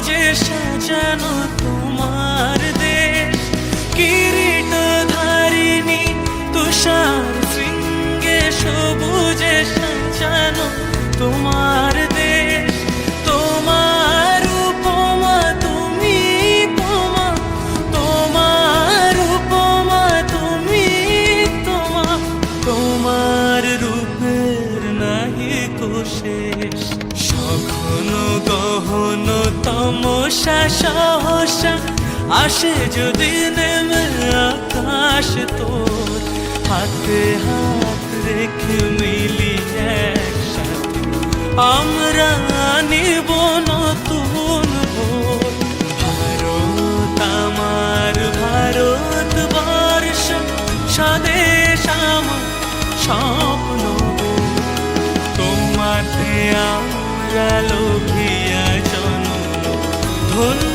খুঁজে সাজানো তোমার দেশ। কিরিট ধারিণী তুষার শৃঙ্গে সবুজে সাজানো কোশেষ সঘন গহন তমসা, সহসা, আসে যদি নেমে আকাশ তোর। হাতে হাত রেখে মিলি একসাথে। আমরা নিব নতুন ভোর। ভারত আমার, ভারত বর্ষ, স্বদেশ আমার আমরা লোভিয়া জন্ম ধন্য